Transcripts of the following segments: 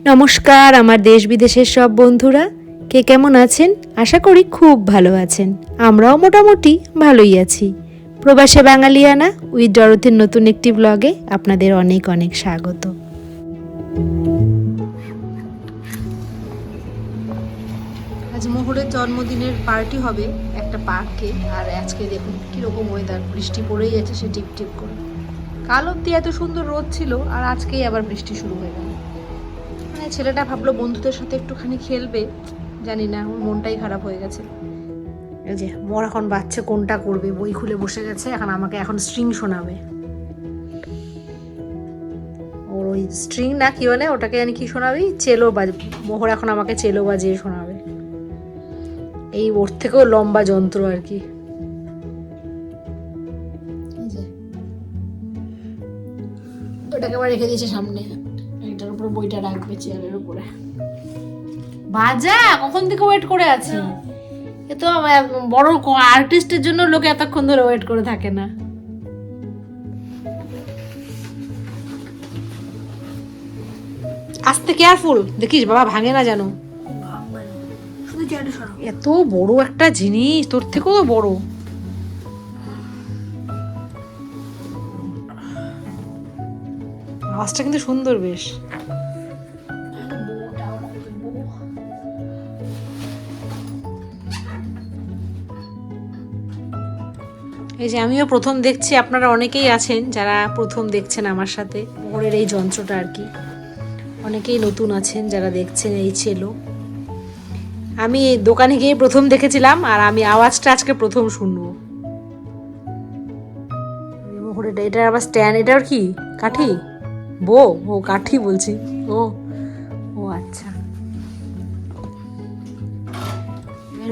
নমস্কার, আমার দেশ বিদেশের সব বন্ধুরা। কে কেমন আছেন? আশা করি খুব ভালো আছেন। আমরাও মোটামুটি ভালোই আছি। প্রবাসে বাঙালিয়ানা, উইথ ডরথের নতুন একটি ব্লগে আপনাদের অনেক অনেক স্বাগত। আজ মোহরের জন্মদিনের পার্টি হবে একটা পার্কে। আর আজকে দেখুন কীরকম ওয়েদার বৃষ্টি পড়েই যাচ্ছে সে টিপ টিপ করে। কাল অব্দি এত সুন্দর রোদ ছিল, আর আজকেই আবার বৃষ্টি শুরু হয়ে গেল। ছেলেটা ভাবলো বন্ধুদের সাথে একটুখানি খেলবে, জানি না, ওর মনটাই খারাপ হয়ে গেছে। এই যে মোর এখন বাচ্চা, কোনটা করবে, বই খুলে বসে গেছে, এখন আমাকে এখন স্ট্রিং শোনাবে। ওর ওই স্ট্রিং না কি বলে, ওটাকে জানি কি শোনাবি? চেলো বাজ, মোহর এখন আমাকে চেলো বাজিয়ে শোনাবে। এই ওর থেকেও লম্বা যন্ত্র আর কি। ওটাকে আবার রেখে দিয়েছে সামনে। এটার উপর বইটা রাখবে চেয়ারের উপরে। বাজা কখন থেকে ওয়েট করে আছি? এ তো বড় আর্টিস্টের জন্য লোকে এতক্ষণ ধরে ওয়েট করে থাকে না। আস্তে কেয়ারফুল দেখিস বাবা ভাঙে না জানো এত বড় একটা জিনিস তোর থেকেও বড়। আওয়াজটা কিন্তু সুন্দর বেশ। এই যে আমিও প্রথম দেখছি, আপনারা অনেকেই আছেন যারা প্রথম দেখছেন আমার সাথে। মোহরের এই যন্ত্রটা আর কি। অনেকেই নতুন আছেন যারা দেখছেন এই ছেলো। আমি দোকানে গিয়ে প্রথম দেখেছিলাম আর আমি আওয়াজটা আজকে প্রথম শুনব। এটার আবার স্ট্যান্ড, এটার কি কাঠি? বো ও কাঠি বলছি। ও।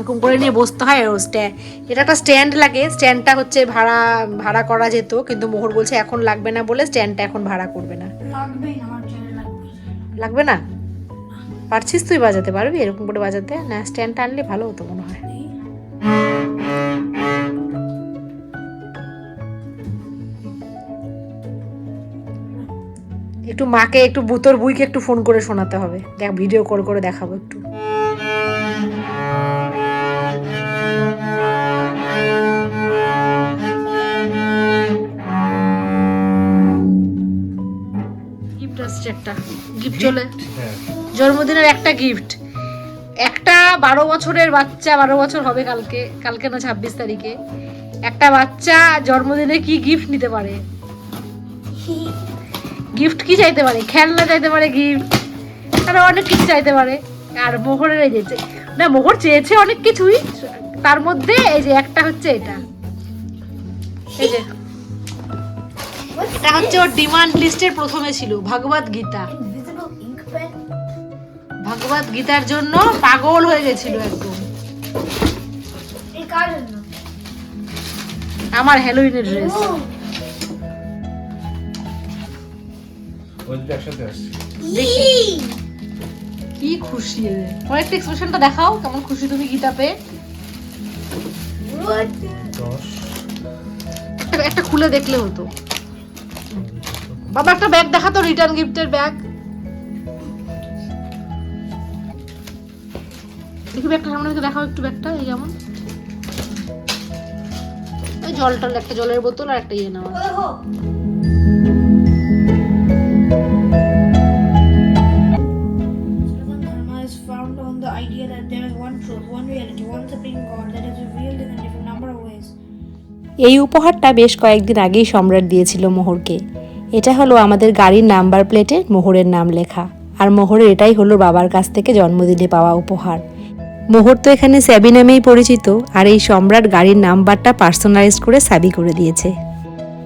এরকম করে নিয়ে বসতে হয় ও স্ট্যান্ড এটা একটা স্ট্যান্ড লাগে স্ট্যান্ডটা হচ্ছে ভাড়া ভাড়া করা যেত কিন্তু মোহর বলছে এখন লাগবে না বলে স্ট্যান্ডটা এখন ভাড়া করবে না। লাগবে। না? পারছিস তুই বাজাতে পারবি এরকম করে বাজাতে? না স্ট্যান্ডটা আনলে ভালো হতো মনে হয়। একটু মাকে একটু বুতর বুইকে একটু ফোন করে শোনাতে হবে। দেখ ভিডিও কল করে দেখাবো একটু। আসছে একটা গিফট চলে। জন্মদিনের একটা গিফট একটা বারো বছরের বাচ্চা বারো বছর হবে কালকে কালকে না ছাব্বিশ তারিখে। একটা বাচ্চা জন্মদিনে কি গিফট নিতে পারে? গিফট কি চাইতে পারে? খেলনা চাইতে পারে গিফট আরও অনেক কিছু চাইতে পারে। আর মোহরের এই যে না মোহর চেয়েছে অনেক কিছুই। তার মধ্যে এই যে একটা হচ্ছে এটা। এই যে এটা হচ্ছে ওর ডিমান্ড লিস্টের প্রথমে ছিল ভগবত গীতা। ভগবত গীতার জন্য পাগল হয়ে গেছিল একদম। আমার হ্যালোইনের ড্রেস কি খুশি রে একটা এক্সপ্রেশনটা দেখাও কেমন খুশি তুমি গীতা পেয়ে। একটা খুলে দেখলে হতো। বাবা একটা ব্যাগ দেখা তো রিটার্ন গিফটের ব্যাগ দেখি ব্যাগটা সামনে দেখাও একটু ব্যাগটা এই যেমন। এই জলটা একটা জলের বোতল আর একটা ইয়ে নেওয়া। এই উপহারটা বেশ কয়েকদিন আগেই সম্রাট দিয়েছিল মোহরকে। এটা হলো আমাদের গাড়ির নাম্বার প্লেটে মোহরের নাম লেখা। আর মোহরের এটাই হলো বাবার কাছ থেকে জন্মদিনে পাওয়া উপহার। মোহর তো এখানে স্যাবি নামেই পরিচিত, আর এই সম্রাট গাড়ির নাম্বারটা পার্সোনালাইজ করে সাবি করে দিয়েছে।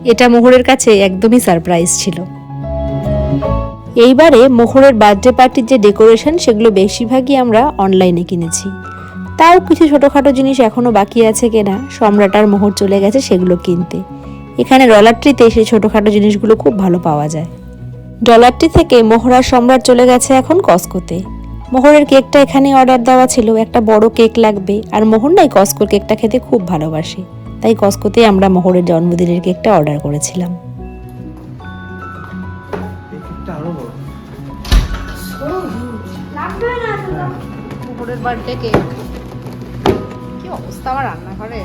এটা মোহরের কাছে একদমই সারপ্রাইজ ছিল। এইবারে মোহরের বার্থডে পার্টির যে ডেকোরেশন, সেগুলো বেশিরভাগই আমরা অনলাইনে কিনেছি। তাও কিছু ছোটোখাটো জিনিস এখনও বাকি আছে কেনা, সম্রাট আর মোহর চলে গেছে সেগুলো কিনতে। এখানে ডলার ট্রিতে সেই ছোটোখাটো জিনিসগুলো খুব ভালো পাওয়া যায়। ডলার ট্রি থেকে মোহরার সম্রাট চলে গেছে এখন কসকোতে মোহরের কেকটা এখানে অর্ডার দেওয়া ছিল, একটা বড় কেক লাগবে, আর মোহর নাই কসকোর কেকটা খেতে খুব ভালোবাসে। তাই কসকোতে আমরা মোহরের জন্মদিনের কেকটা অর্ডার করেছিলাম। বার্থডে কেক কি অবস্থা আমার রান্নাঘরে?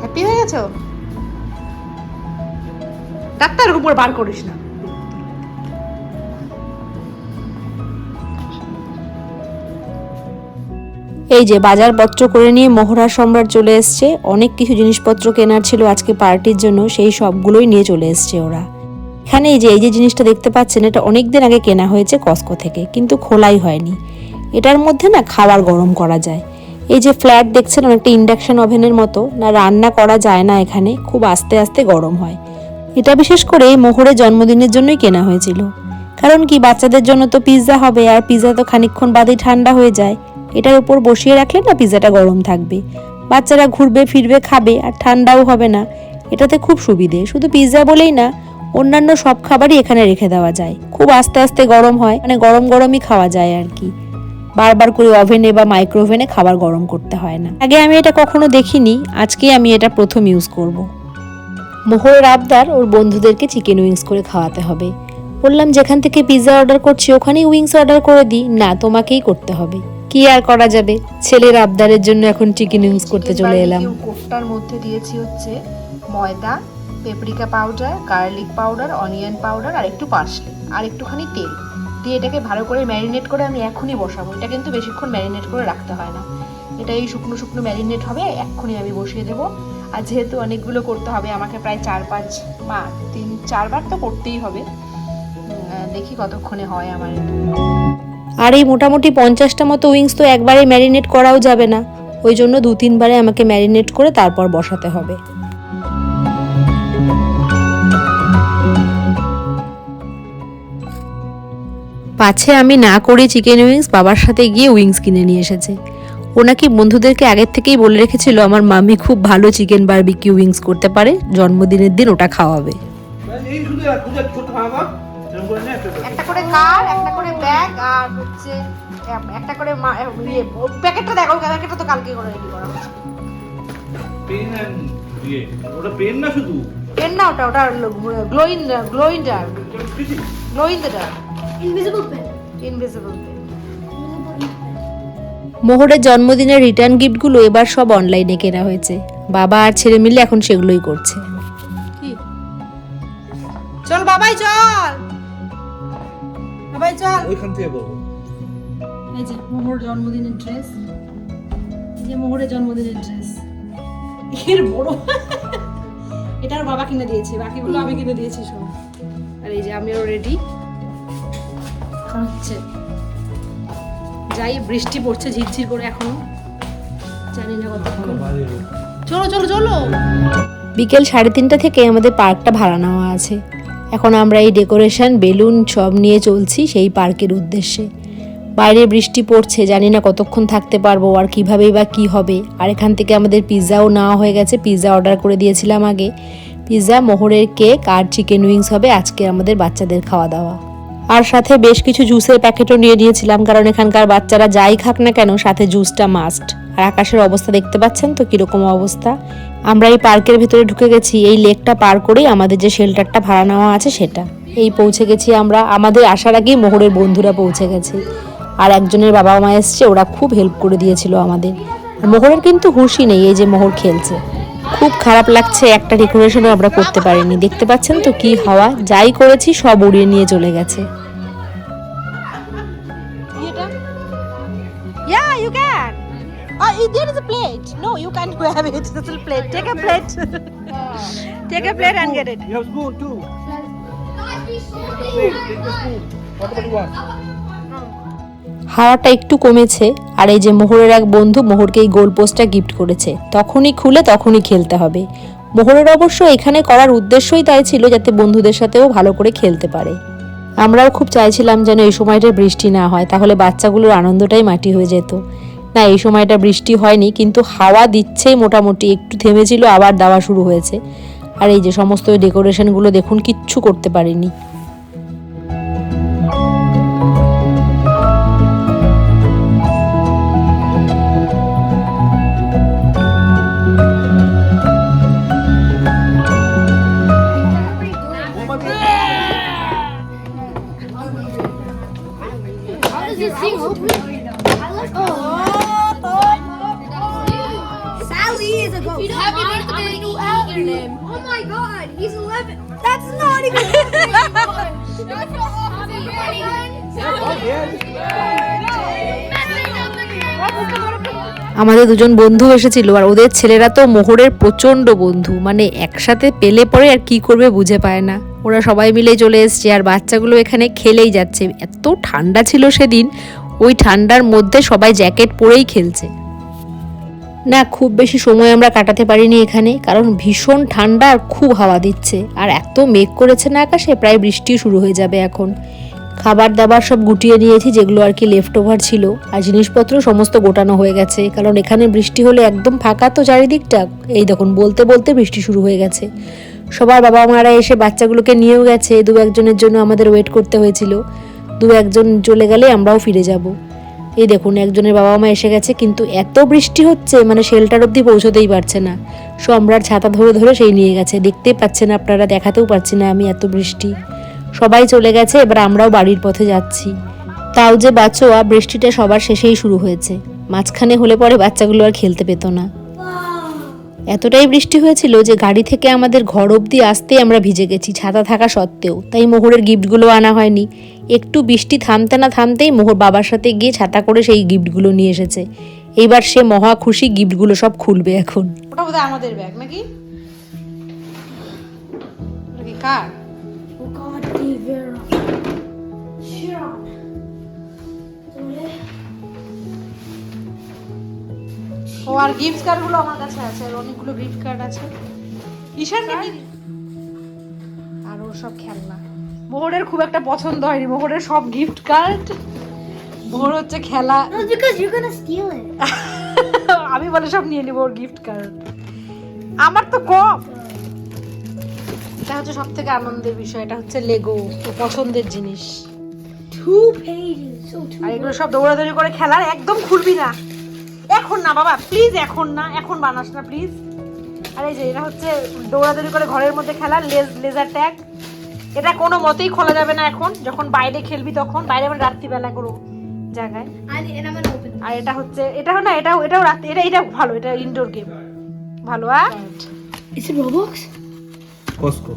হ্যাপি হয়ে গেছো? ডাক্তার উপর বার করিস না। এই যে বাজারপত্র করে নিয়ে মহড়া সম্রাট চলে এসছে, অনেক কিছু জিনিসপত্র কেনার ছিল আজকে পার্টির জন্য, সেই সবগুলোই নিয়ে চলে এসছে ওরা। এখানে এই যে এই যে জিনিসটা দেখতে পাচ্ছেন, এটা অনেক দিন আগে কেনা হয়েছে কস্কো থেকে, কিন্তু খোলাই হয়নি। এটার মধ্যে না খাবার গরম করা যায়। এই যে ফ্ল্যাট দেখছেন, অনেকটা ইন্ডাকশন ওভেনের মতো, না রান্না করা যায় না এখানে, খুব আস্তে আস্তে গরম হয়। এটা বিশেষ করে মোহরের জন্মদিনের জন্যই কেনা হয়েছিল। কারণ কি, বাচ্চাদের জন্য তো পিৎজা হবে আর পিৎজা তো খানিকক্ষণ বাদেই ঠান্ডা হয়ে যায়। এটার উপর বসিয়ে রাখলে না পিৎজাটা গরম থাকবে। বাচ্চারা ঘুরবে, ফিরবে, খাবে আর ঠান্ডাও হবে না। এটাতে খুব সুবিধে। শুধু পিৎজা বলেই না, অন্যান্য সব খাবারই এখানে রেখে দেওয়া যায়। খুব আস্তে আস্তে গরম হয় মানে গরম গরমই খাওয়া যায় আর কি। বারবার করে ওভেনে বা মাইক্রোওভেনে খাবার গরম করতে হয় না। আগে আমি এটা কখনো দেখিনি, আজকে আমি এটা প্রথম ইউজ করব। মোহরের আবদার ওর বন্ধুদেরকে চিকেন উইংস করে খাওয়াতে হবে। বললাম যেখান থেকে পিৎজা অর্ডার করছি ওখানেই উইংস অর্ডার করে দিই। না তোমাকেই করতে হবে। কি আর করা যাবে? ছেলের আবদারের জন্য এখন চিকেন উইংস করতে চলে এলাম। কোফটার মধ্যে দিয়েছি হচ্ছে ময়দা paprika powder garlic powder onion powder আর একটু পার্সলে আর একটুখানি তেল। দিয়ে এটাকে ভালো করে ম্যারিনেট করে আমি এখনই বসাবো। এটা কিন্তু বেশিক্ষণ ম্যারিনেট করে রাখতে হয় না। এটা এই শুকনো শুকনো ম্যারিনেট হবে এক্ষুনি আমি বসিয়ে দেবো। আর যেহেতু অনেকগুলো করতে হবে, আমাকে প্রায় চার পাঁচ মা, তিন, চারবার তো করতেই হবে। দেখি কতক্ষণে হয় আমার। আর এই মোটামুটি পঞ্চাশটা মতো উইংস তো একবারে ম্যারিনেট করাও যাবে না। ওই জন্য দু, তিনবারে আমাকে ম্যারিনেট করে তারপর বসাতে হবে। পাছে আমি না করে চিকেন উইংস বাবার সাথে গিয়ে উইংস কিনে নিয়ে এসেছে। ও নাকি বন্ধুদেরকে আগের থেকেই বলে রেখেছিল আমার মামি খুব ভালো চিকেন বারবিকিউ উইংস করতে পারে জন্মদিনের দিন ওটা খাওয়াবে। এই শুধু আর খুঁজে ছোট খাওয়া এরকম করে নে একটা করে। কার একটা করে ব্যাগ আর হচ্ছে একটা করে ইয়ে প্যাকেটটা দেখো প্যাকেটটা তো কালকে করে রেডি করা হচ্ছে। পেন ইয়ে ওটা পেন না শুধু? পেন না ওটা ওটা গ্লোইং গ্লোইংটা কিছু গ্লোইংটা ইনভিজিবল পেন? ইনভিজিবল পেন মোহরের জন্মদিনের রিটার্ন গিফটগুলো এবার সব অনলাইনে কেনা হয়েছে। বাবা আর ছেলে মিলে এখন সেগুলোই করছে। চল বাবাই চল! বাবাই চল! ওইখান থেকে বলব এই যে মোহর জন্মদিনের ড্রেস। যে মোহরের জন্মদিনের ড্রেস। এর বড়। এটা আর বাবা কিনে দিয়েছে বাকিগুলো আমি কিনে দিয়েছি সব। আর এই যে আমিও রেডি হচ্ছে যাই, বৃষ্টি পড়ছে ঝিরঝির করে এখনও। জানি না কতক্ষণ। চলো চলো চলো। বিকেল সাড়ে তিনটা থেকে আমাদের পার্কটা ভাড়া নেওয়া আছে। এখন আমরা এই ডেকোরেশন, বেলুন সব নিয়ে চলছি সেই পার্কের উদ্দেশ্যে। বাইরে বৃষ্টি পড়ছে, জানি না কতক্ষণ থাকতে পারব আর কিভাবেই বা কি হবে। আর এখান থেকে আমাদের পিৎজাও নেওয়া হয়ে গেছে পিৎজা অর্ডার করে দিয়েছিলাম আগে। পিৎজা মোহরের কেক আর চিকেন উইংস হবে আজকে আমাদের বাচ্চাদের খাওয়া দাওয়া। আর সাথে বেশ কিছু জুসের প্যাকেটও নিয়ে নিয়েছিলাম, কারণ এখানকার বাচ্চারা যাই খাক না কেন, সাথে জুসটা মাস্ট আর আকাশের অবস্থা দেখতে পাচ্ছেন তো কীরকম অবস্থা? আমরা এই পার্কের ভেতরে ঢুকে গেছি, এই লেকটা পার করেই আমাদের যে শেল্টারটা ভাড়া নেওয়া আছে সেটা। এই পৌঁছে গেছি আমরা, আমাদের আসার আগেই মোহরের বন্ধুরা পৌঁছে গেছে। আর একজনের বাবা মা এসছে, ওরা খুব হেল্প করে দিয়েছিল আমাদের। মোহরের কিন্তু হুঁশই নেই এই যে মোহর খেলছে। খুব খারাপ লাগছে একটা ডেকোরেশনও আমরা করতে পারিনি। দেখতে পাচ্ছেন তো কি হাওয়া? যাই করেছি সব উড়িয়ে নিয়ে চলে গেছে। What about you want? হাওয়াটা একটু কমেছে, আর এই যে মোহরের এক বন্ধু মোহরকে এই গোল পোস্টটা গিফট করেছে। তখনই খুলে, তখনই খেলতে হবে। মোহরের অবশ্য এখানে করার উদ্দেশ্যই তাই ছিল যাতে বন্ধুদের সাথেও ভালো করে খেলতে পারে। আমরাও খুব চাইছিলাম যেন এই সময়টা বৃষ্টি না হয়, তাহলে বাচ্চাগুলোর আনন্দটাই মাটি হয়ে যেত। না, এই সময়টা বৃষ্টি হয়নি, কিন্তু হাওয়া দিচ্ছেই মোটামুটি, একটু থেমেছিল, আবার দেওয়া শুরু হয়েছে। আর এই যে সমস্ত ডেকোরেশনগুলো দেখুন, কিচ্ছু করতে পারিনি। আমাদের দুজন বন্ধু এসেছিল আর ওদের ছেলেরা তো মোহরের প্রচণ্ড বন্ধু। মানে একসাথে পেলে পরে আর কি করবে বুঝে পায় না। ওরা সবাই মিলে চলে এসছে আর বাচ্চাগুলো এখানে খেলেই যাচ্ছে। এত ঠান্ডা ছিল সেদিন, ওই ঠান্ডার মধ্যে সবাই জ্যাকেট পরেই খেলছে। না, খুব বেশি সময় আমরা কাটাতে পারিনি এখানে, কারণ ভীষণ ঠান্ডা আর খুব হাওয়া দিচ্ছে। আর এত মেঘ করেছে না আকাশে, প্রায় বৃষ্টি শুরু হয়ে যাবে এখন। খাবার দাবার সব গুটিয়ে নিয়েছি, যেগুলো আর কি লেফট ওভার ছিল। আর জিনিসপত্র সমস্ত গোটানো হয়ে গেছে। কারণ এখানে বৃষ্টি হলে একদম ফাঁকা তো চারিদিকটা। এই দেখুন, বলতে বলতে বৃষ্টি শুরু হয়ে গেছে। সবার বাবা মারা এসে বাচ্চাগুলোকে নিয়েও গেছে। দু একজনের জন্য আমাদের ওয়েট করতে হয়েছিল। দু একজন চলে গেলে আমরাও ফিরে যাব। এই দেখুন, একজনের বাবা মা এসে গেছে, কিন্তু এত বৃষ্টি হচ্ছে মানে শেল্টার অবধি পৌঁছতেই পারছে না। সম্রাট ছাতা ধরে ধরে সেই নিয়ে গেছে। দেখতেই পাচ্ছেন আপনারা, দেখাতেও পারছি না আমি এত বৃষ্টি। সবাই চলে গেছে, এবার আমরাও বাড়ির পথে যাচ্ছি। তাও যে বাচ্চোয়া, বৃষ্টিটা সবার শেষেই শুরু হয়েছে। মাঝখানে হলে পরে বাচ্চাগুলো আর খেলতে পেত না। এতটাই বৃষ্টি হয়েছিল যে গাড়ি থেকে আমাদের ঘর অবধি আসতেই আমরা ভিজে গেছি, ছাতা থাকা সত্ত্বেও। তাই মোহরের গিফটগুলো আনা হয়নি। একটু বৃষ্টি থামতে না থামতেই মোহর বাবার সাথে গিয়ে ছাতা করে সেই গিফটগুলো নিয়ে এসেছে। এইবার সে মহা খুশি গিফটগুলো সব খুলবে এখন। ওটা আমাদের ব্যাগ নাকি কার? Vera. Sure. ও আর গিফট কার্ডগুলো আমার কাছে আছে আর অনেকগুলো গিফট কার্ড আছে ঈশান নাকি আর ওর সব খেলনা মোহরের খুব একটা পছন্দ হয়নি মোহরের সব গিফট কার্ড মোহর হচ্ছে খেলা. আমি বলে সব নিয়ে নিব ওর গিফট কার্ড আমার তো কম এটা হচ্ছে সব থেকে আনন্দের বিষয় এটা হচ্ছে লেগো পছন্দের জিনিস. আর এগুলো সব দৌড়াদৌড়ি করে খেলার একদম খুলবি না এখন না বাবা প্লিজ এখন না এখন বানাস না প্লিজ আর এই যে এটা হচ্ছে দৌড়াদৌড়ি করে ঘরের মধ্যে খেলার লেজ লেজার ট্যাগ এটা কোনো মতেই খোলা যাবে না এখন যখন বাইরে খেলবি তখন বাইরে মানে রাত্রিবেলা করো জায়গায়. আর এটা হচ্ছে এটাও না এটাও এটাও রাত এটা এটা ভালো এটা ইনডোর গেম ভালো আর it Roblox? কসকো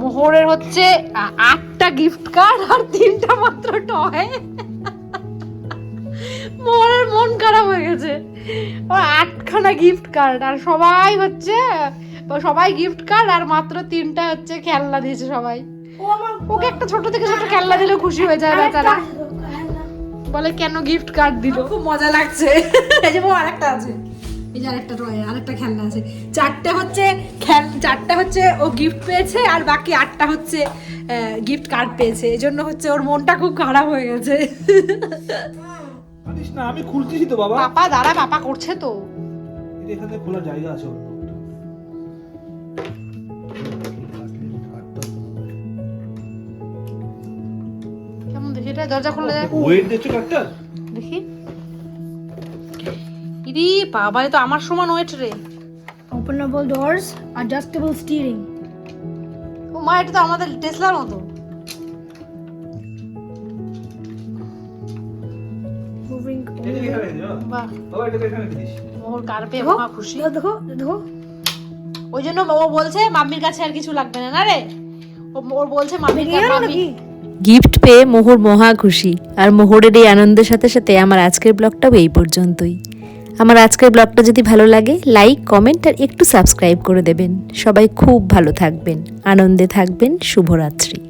মোহরের হচ্ছে আটটা গিফট কার্ড আর তিনটা মাত্র টয় মোহরের মন খারাপ হয়ে গেছে। ও আটখানা গিফট কার্ড আর সবাই হচ্ছে সবাই গিফট কার্ড আর মাত্র তিনটা হচ্ছে খেলনা দিয়েছে সবাই. ওকে একটা ছোট থেকে ছোট খেলনা দিলে খুশি হয়ে যায় বেচারা। বলে কেন গিফট কার্ড দিল? খুব মজা লাগছে। এই যে আরেকটা আছে। এই যে আরেকটা খেলনা আছে। চারটে হচ্ছে খেল চারটে হচ্ছে ও গিফট পেয়েছে আর বাকি আটটা হচ্ছে গিফট কার্ড পেয়েছে। এই জন্য হচ্ছে ওর মনটা খুব খারাপ হয়ে গেছে। না আমি খুলতেছি তো বাবা। পাপা দাঁড়া পাপা করছে তো। এখানে খোলার জায়গা আছে কেমন দেখি? এটা দরজা খুলে দেখ ওয়েট দিচ্ছ দেখি ইদি বাবা এ তো আমার সমান ওয়েট রে। Openable doors, adjustable steering. ও মা এটা তো আমাদের টেসলার মতো। ওই জন্য ও বলছে মাম্মির কাছে আর কিছু লাগবে না না রে? ওর বলছে মাম্মির কাছে গিফট পেয়ে মোহর মহা খুশি। আর মোহরের এই আনন্দের সাথে সাথে আমার আজকের ব্লগটাও এই পর্যন্তই। আমার আজকের ব্লগটা যদি ভালো লাগে লাইক কমেন্ট আর একটু সাবস্ক্রাইব করে দেবেন। সবাই খুব ভালো থাকবেন। আনন্দে থাকবেন। শুভরাত্রি।